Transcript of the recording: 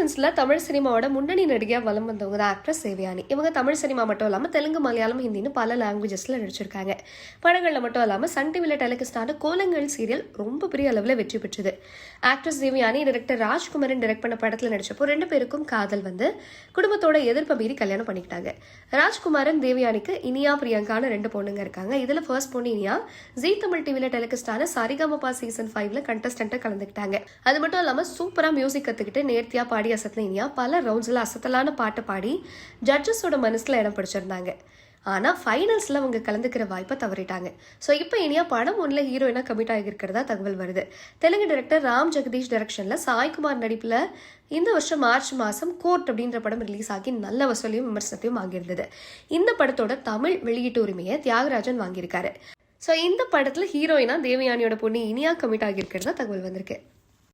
தௌசண்ட்ஸில் தமிழ் சினிமாவோட முன்னணி நடிகையாக வலம் வந்தவங்க தான் ஆக்ட்ரஸ் தேவயானி இவங்க தமிழ் சினிமா மட்டும் இல்லாமல் தெலுங்கு மலையாளம் ஹிந்தின்னு பல லாங்குவேஜஸில் நடிச்சிருக்காங்க. படங்களில் மட்டும் இல்லாமல் சன் டிவியில் டெலிகாஸ்டான கோலங்கள் சீரியல் ரொம்ப பெரிய அளவில் வெற்றி பெற்றது. Actress Devayani director Rajkumaran direct பண்ண படத்தில் நடிச்சப்போ ரெண்டு பேருக்கும் காதல் வந்து குடும்பத்தோட எதிர்ப்பை மீறி கல்யாணம் பண்ணிக்கிட்டாங்க. ராஜ்குமாரன் தேவயானிக்கு இனியா பிரியங்கான ரெண்டு பொண்ணுங்க இருக்காங்க. இதில் ஃபர்ஸ்ட் பொண்ணு இனியா ஜீ தமிழ் டிவியில் டெலிகாஸ்டான சரிகமபா சீசன் ஃபைவ்ல கண்டஸ்டண்ட்டாக கலந்துக்கிட்டாங்க. அது மட்டும் இல்லாமல் சூப்பராக மியூசிக் கற்றுக்கிட்டு நேர்த்தியாக பாடி அசத்தின இனியா பல ரவுண்ட்ஸில் அசத்தலான பாட்டு பாடி ஜட்ஜஸோட மனசில் இடம் பிடிச்சிருந்தாங்க. ஆனால் ஃபைனல்ஸில் அவங்க கலந்துக்கிற வாய்ப்பை தவறிட்டாங்க. ஸோ இப்போ இனியா படம் ஒன்றில் ஹீரோயினாக கமிட் ஆகியிருக்கிறதா தகவல் வருது. தெலுங்கு டைரக்டர் ராம் ஜெகதீஷ் டைரக்ஷனில் சாய்குமார் நடிப்பில் இந்த வருஷம் மார்ச் மாதம் கோர்ட் அப்படின்ற படம் ரிலீஸ் ஆகி நல்ல வசூலையும் விமர்சனத்தையும் வாங்கியிருந்தது. இந்த படத்தோட தமிழ் வெளியீட்டு உரிமையை தியாகராஜன் வாங்கியிருக்காரு. ஸோ இந்த படத்தில் ஹீரோயினா தேவயானியோட பொண்ணு இனியா கமிட் ஆகியிருக்கிறதா தகவல் வந்திருக்கு.